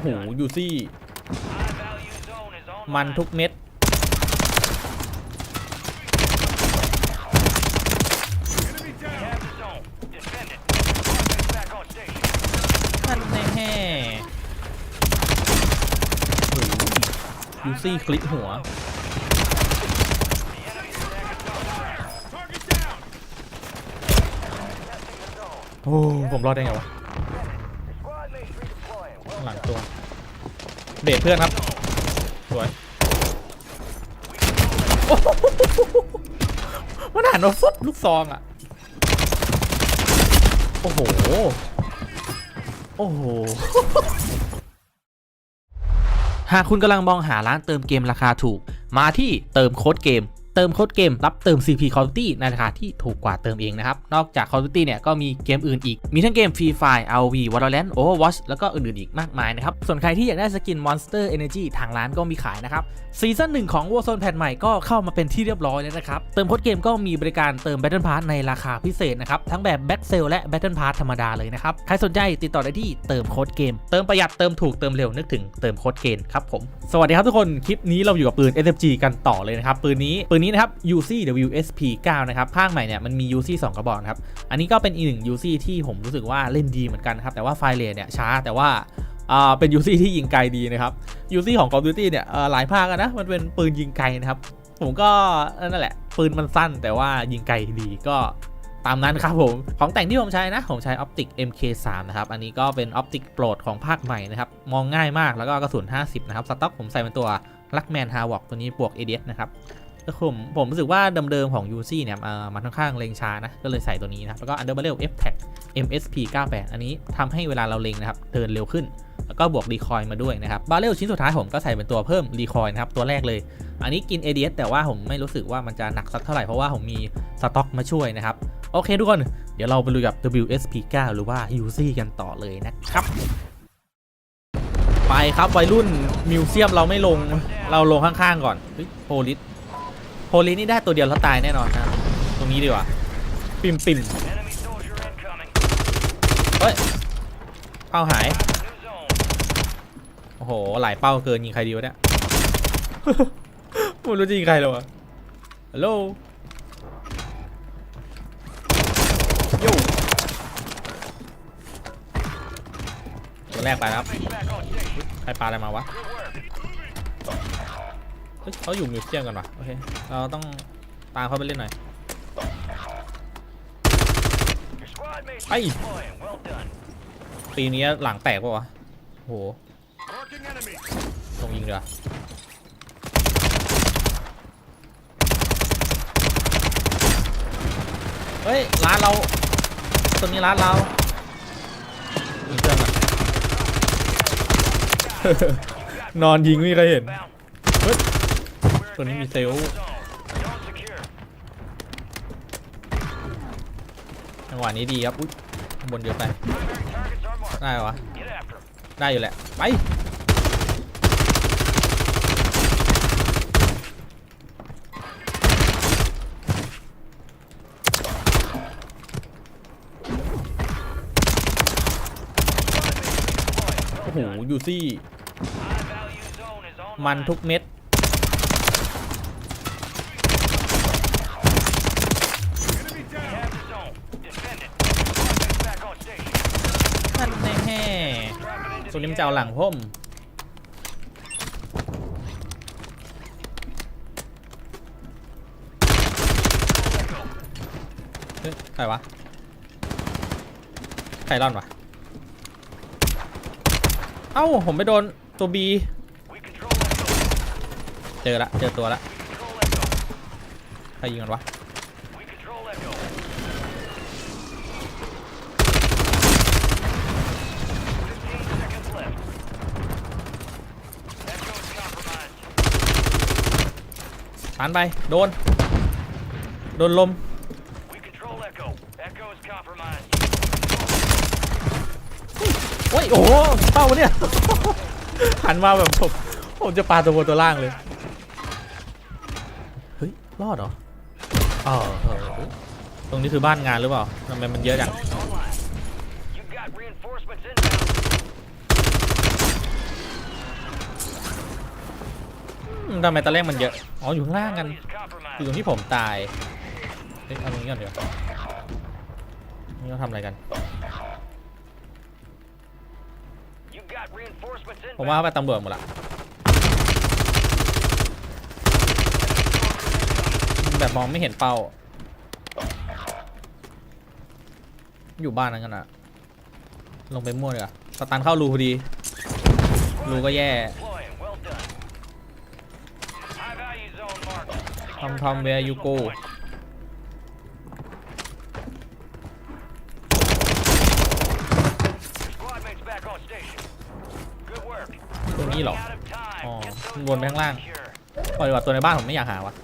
โหยูซี่ มันทุกเม็ด นั่นแน่โอ้โหยูซี่คลิกหัว โอ้ ผมรอดได้ไงวะ ข้างหลังตัว เบรดเพื่อนครับ สวย มันหันมาฟุดลูกซองอะ โอ้โห โอ้โหหากคุณกำลังมองหาร้านเติมเกมราคาถูก มาที่เติมโค้ดเกม เติมโค้ดเกมรับเติม CP Call of Duty ในราคาที่ถูกกว่าเติมเองนะครับ นอกจาก Call of Duty เนี่ยก็มีเกมอื่นอีก มีทั้งเกม Free Fire ROV Valorant Overwatch แล้วก็อื่นๆอีกมากมายนะครับ ส่วนใครที่อยากได้สกิน Monster Energy ทางร้านก็มีขายนะครับ ซีซั่นหนึ่งของ Warzone แพทใหม่ก็เข้ามาเป็นที่เรียบร้อยแล้วนะครับ เติมโค้ดเกมก็มีบริการเติม Battle Pass ในราคาพิเศษนะครับ ทั้งแบบ Back Sale และ Battle Pass ธรรมดาเลยนะครับ ใครสนใจติดต่อได้ที่เติมโค้ดเกม เติมประหยัดเติมถูกเติมเร็วนึกถึงเติมโค้ดเกมครับผม สวัสดีครับทุกคน คลิปนี้เราอยู่กับปืน SFG กันต่อเลยนะครับ ปืนนี้ปืนนี้นะครับ UC WSP 9นะครับภาคใหม่เนี่ยมันมี UC 2 กระบอกนะครับ อันนี้ก็เป็นอีกหนึ่ง UC ที่ผมรู้สึกว่าเล่นดีเหมือนกันครับ แต่ว่าไฟเรทเนี่ยช้าแต่ว่าอ่าเป็น UC ที่ยิงไกลดีนะครับ UC ของ Call of Duty เนี่ยอ่อหลายภาคนะมันเป็นปืนยิงไกลนะครับ ผมก็นั่นแหละ ปืนมันสั้นแต่ว่ายิงไกลดีก็ตามนั้นครับผม ของแต่งที่ผมใช้นะ ผมใช้ Optic MK3 นะครับ อันนี้ก็เป็น Optic โปรดของภาคใหม่นะครับ มองง่ายมากแล้วก็กระสุน 50 นะครับ สต็อกผมใส่เป็นตัว Luckman Havoc ตัวนี้บวก ADS นะครับ ผมผมรู้สึกว่าเดิมๆของ UC เนี่ยเออมันค่อนข้างเล็งช้านะ ก็เลยใส่ตัวนี้นะครับ แล้วก็ Underbarrel F Tag MSP 98 อันนี้ทำให้เวลาเราเล็งนะครับเดินเร็วขึ้น แล้วก็บวกรีคอยมาด้วยนะครับบาเรลชิ้นสุดท้ายผมก็ใส่เป็นตัวเพิ่มรีคอยนะครับ ตัวแรกเลย อันนี้กิน ADS แต่ว่าผมไม่รู้สึกว่ามันจะหนักสักเท่าไหร่ เพราะว่าผมมีสต็อกมาช่วยนะครับ โอเคทุกคน เดี๋ยวเราไปลุยกับ WSP9 หรือว่า UC กันต่อเลยนะครับ ไปครับวัยรุ่นมิวเซียมเราไม่ลง เราลงข้างๆก่อนโพลิส โพลิสนี่ได้ตัวเดียวแล้วตายแน่นอนนะตรงนี้ดีกว่า ปิ่มปิ่มเฮ้ย เป้าหาย โอ้โห หลายเป้าเกินยิงใครดีวะเนี่ยไม่รู้จะยิงใครแล้วอะฮัลโหลโย่ตัวแรกไปครับ ใครปาอะไรมาวะ เฮ้ยเขาอยู่มิวเซียมกันวะโอเคเราต้องตามเขาไปเล่นหน่อยไปปีนี้หลังแตกปะวะโอ้โหตรงยิงเดือเฮ้ยร้านเราตัวนี้ร้านเราเครื่องอะนอนยิงไม่มีใครเห็นเฮ้ย ตัวนี้มีเซลล์จังหวะนี้ดีครับอุ๊ยบนเยอะไป ได้วะได้อยู่แหละ ไป โอ้โห ยูซี่ มันทุกเม็ด ตัวนี้มันจะเอาหลังพ่มเฮ้ยใครวะ ใครร่อนวะ เอ้า ผมไปโดนตัวบี เจอละ เจอตัวละ ใครยิงกันวะ ตันไป โดน โดนลม โอ้ย โอ้โหเป้าวะเนี่ย หันมาแบบผม ผมจะปาตัวบนตัวล่างเลย เฮ้ย รอดเหรอเออเออเฮ้ยตรงนี้คือบ้านงานหรือเปล่าทำไมมันเยอะจัง อืม ทำไมตอนแรกมันเยอะ อ๋ออยู่ข้างล่างกัน อยู่ตรงที่ผมตายเฮ้ยเอาตรงนี้ก่อนเดี๋ยวนี่เราทำอะไรกัน ผมว่า inbound. ไปตำรวจหมดละ แบบมองไม่เห็นเป้า อยู่บ้านนั้นกันอะลงไปมั่วเลยอะสตันเข้ารูพอดี รูก็แย่ marked. Secure Tom Tom, where you control go? point. Squad mates back on station. Good work. ตรงนี้เหรอ Running out of time. Oh, Get those วนไปข้างล่าง zones secure. ปล่อยดีกว่าตัวในบ้านผมไม่อยากหาวะ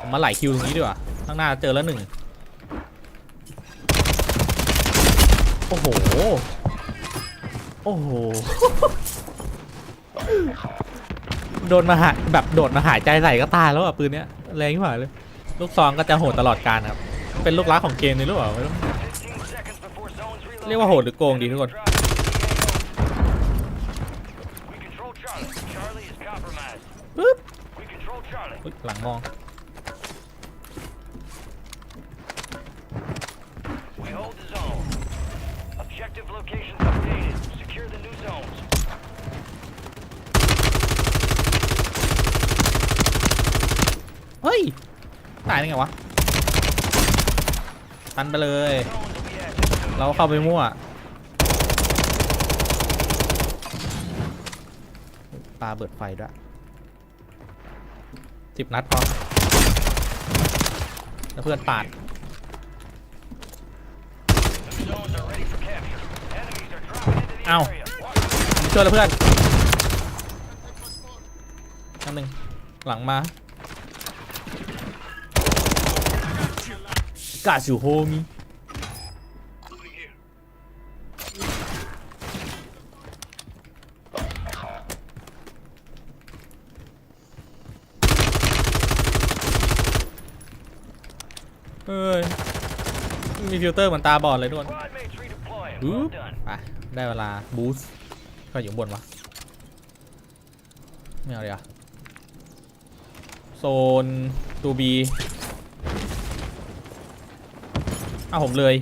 ผมมาไหลคิวตรงนี้ดีกว่า ข้างหน้าเจอแล้วหนึ่ง โอ้โห โอ้โห โดนมาหาแบบโดดมาหายใจใส่ก็ตายแล้วอะปืนเนี้ย แรงกว่าเลย ลูกซองก็จะโหดตลอดการครับ เป็นลูกรักของเกมนี่หรือเปล่าไม่รู้เรียกว่าโหดหรือโกงดีทุกคนปึ๊บหลังมอง ได้ไงวะตันไปเลย เราเข้าไปมั่วปลาเบิดไฟด้วยสิบนัดพอแล้วเพื่อนปาดเอาช่วยแล้วเพื่อนนั่นหนึ่งหลังมา กาจูโฮมิเฮ้ยมีฟิลเตอร์เหมือนตาบอดเลยทุกคนปึ๊บไปได้เวลาบูสต์ก็อยู่บนวะไม่เอาเลยอะโซนตูบี เอาผมเลย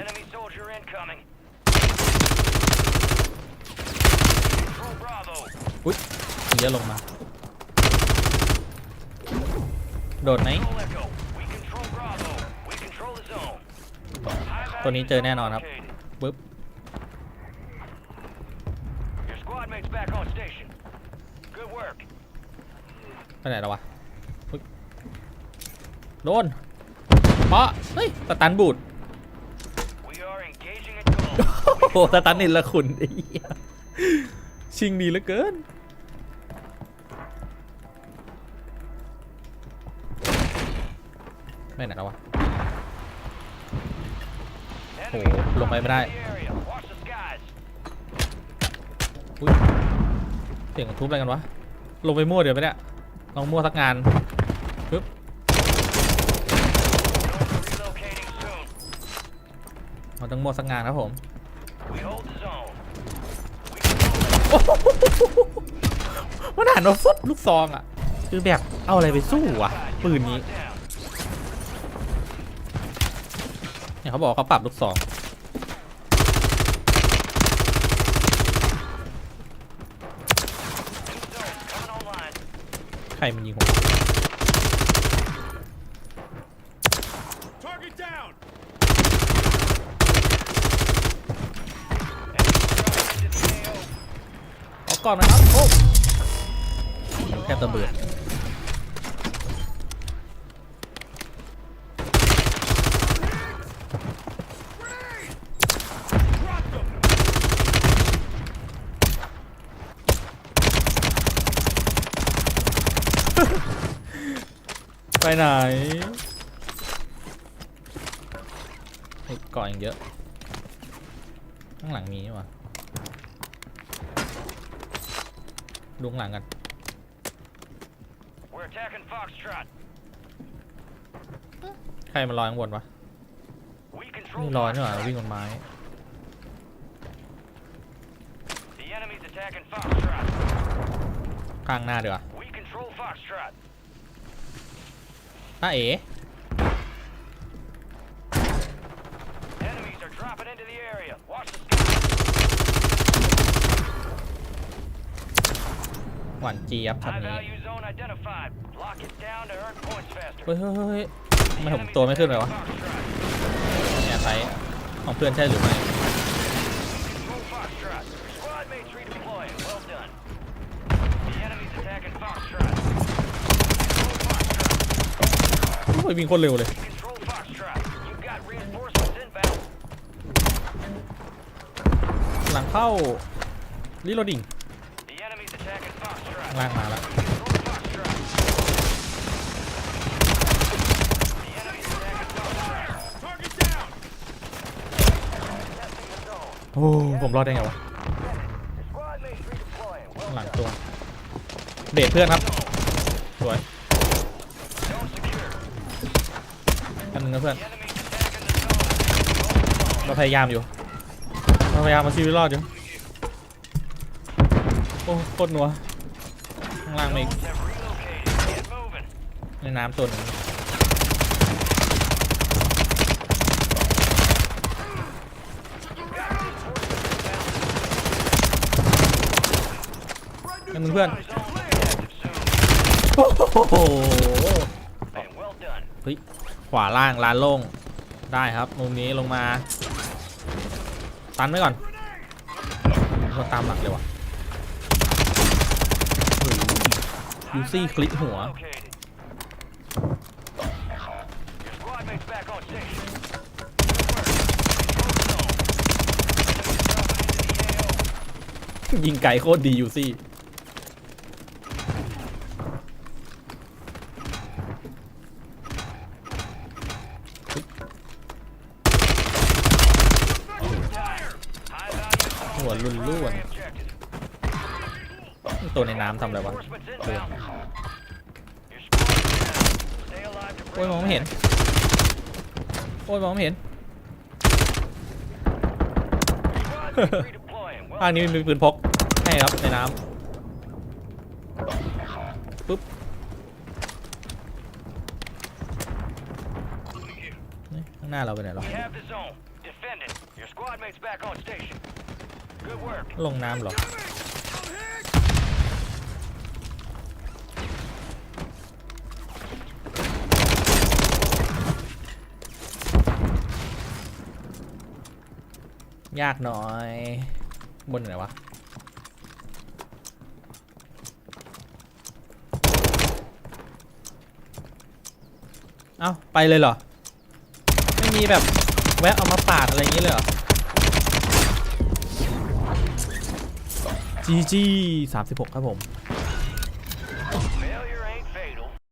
Enemy soldier incoming. Control Bravo. มีเยอะลงมา โดดไหม Control Echo. We control Bravo. We control the zone. High ตัวนี้ value เจอแน่นอน zone ครับ located. ปึ๊บ Your squad mates back on station. Good work. ไปไหนแล้ววะปึ๊บโดน เปาะเฮ้ยสตันบูดโอ้สตันนินละคุณไอ้เหี้ยชิงดีเหลือเกินไม่ไหนแล้ววะ Enemy Oh, lung may dropping maray. into the area. Watch the skies. อุ้ยเสียงทุบอะไรกันวะ ลงไปมั่วเดี๋ยวไปเนี่ยลองมั่วสักงาน มันต้องมั่วสักงานครับผมมันอ่านว่าฟุบลูกซองอะ คือแบบเอาอะไรไปสู้วะปืนนี้เนี่ยเขาบอกเขาปรับลูกซองใครมันยิงผม Target down! Enemy dropping into the AO. เอาก่อนนะครับโอ้แค่ตัวเบื่อไปไหนไอ้เกาะอย่างเยอะ ข้างหลังมีนี่หว่า ดูข้างหลังกัน We're attacking Foxtrot. ใครมาลอยข้างบนวะ We control นี่ลอยนี่หว่า Foxtrot. วิ่งบนไม้ attacking Foxtrot. ข้างหน้าดีกว่า We control Foxtrot. ถ้าเอ๋ Enemies are dropping into the area. Watch the หวานเจี๊ยบช็อต High นี้ value zone identified. Lock it down to earn points faster. เฮ้ยเฮ้ยเฮ้ยทำไมผมตัวไม่ขึ้นเลยวะ Foxtrot. เนี่ยไซส์ของเพื่อนใช่หรือไม่ Control Foxtrot. Squad mates redeploying. Well done. The enemy's attacking Foxtrot. Control Foxtrot. โอ้ยวิ่งโคนเร็วเลย Control Foxtrot. You've got reinforcements inbound. หลังเข้ารีโหลดิ่ง The enemy's attacking างล่างมาแล้วโอ้ผมรอดได้ไงวะหลังตัว เดทเพื่อนครับสวยอันหนึ่งนะเพื่อนเราพยายามอยู่เราพยายามมาชีวิตรอดอยู่ โอ้โคตรหนัว ข้างล่างมาอีกในน้ำตัวหนึงนั่นมึงเพื่อนโอ้โหเฮ้ยขวาล่างลานโล่งได้ครับมุมนี้ลงมาตันไว้ก่อนคนตามหลังเลยว่ะ ยูซี่คลิกหัว ยิงไกลโคตรดียูซี่หัวลุ่นล้วน ตัวในน้ำทำอะไรวะ Reinforcements เออ inbound. Your squad is down. Stay alive to โอ้ย bring มองไม่เห็น โอ้ยมองไม่เห็น Squad mates redeploying. Well ภาคนี้มีปืนพกให้ครับในน้ำปุ๊บนี่ข้างหน้าเราไปไหนหรอ We have the zone. Defend it. Your squad mates back on station. Good work. ลงน้ำเหรอ ยากหน่อย บนไหนวะ เอ้า ไปเลยเหรอ ไม่มีแบบ แวะเอามาปาดอะไรอย่างนี้เลยเหรอจีจีสามสิบหกครับผม